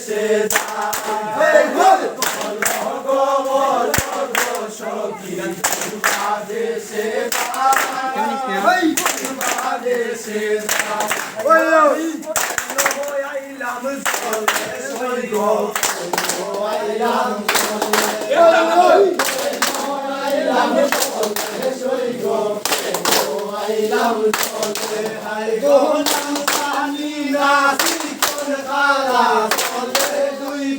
এসে যায় বাদেশে বাদেশে আইলাম চলে সৈগ আইলাম আইলাম চলে সৈগ আইলাম চলে হাই গো নাম সানি রাশি কোন খালাস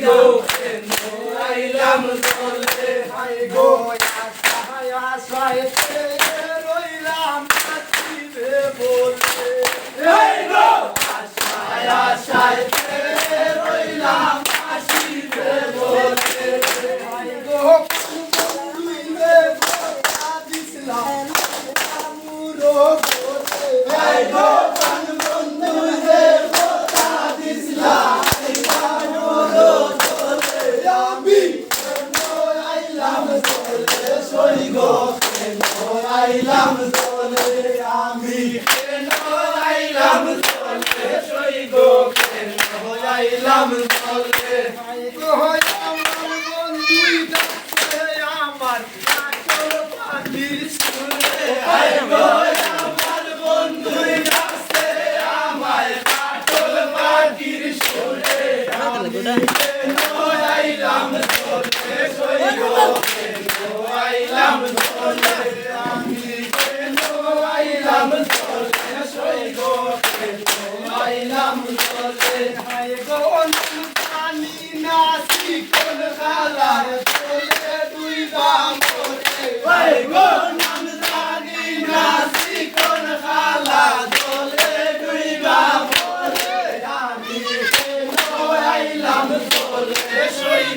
go and go I lam solle hai go ya sai te roi lam ati ve bole hey go ya sai te roi lam ati ve bole hai go Hey, go! পাইলাম তলে।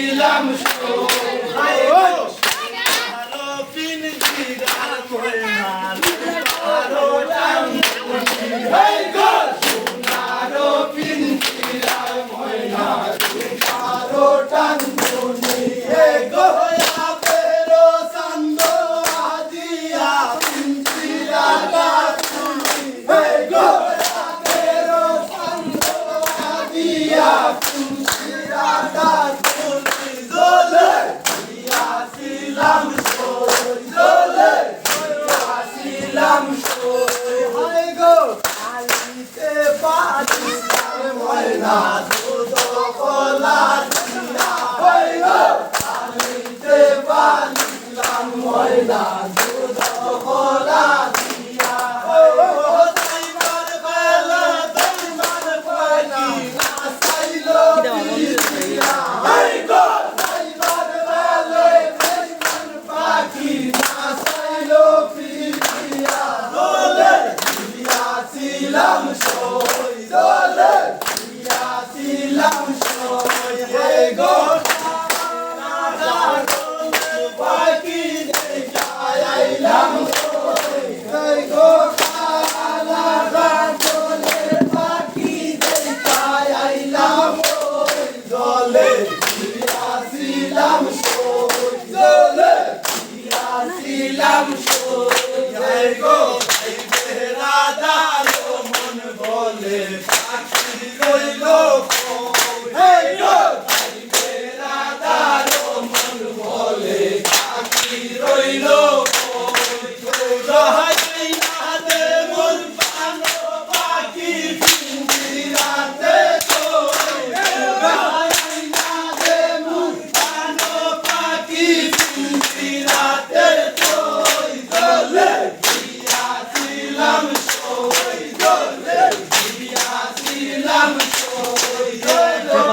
দিলাম な。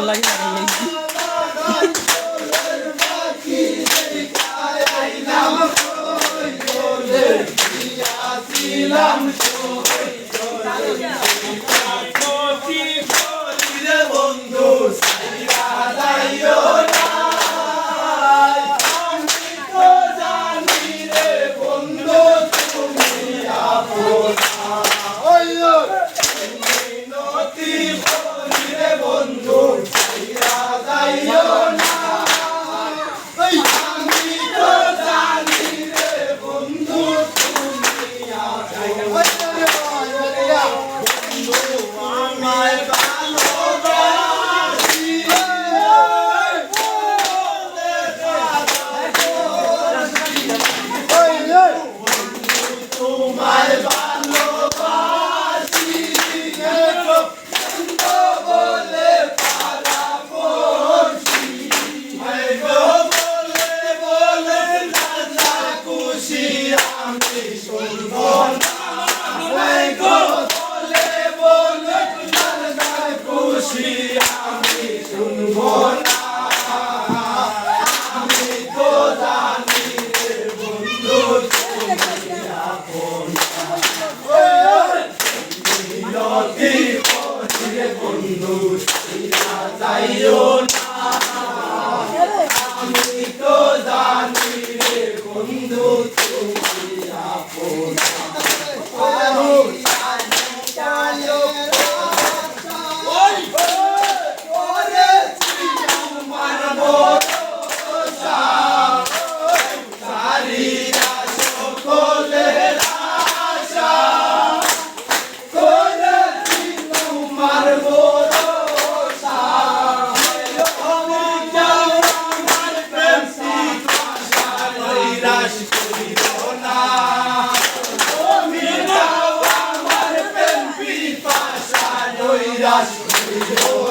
লাগে Cuidas, cuidas.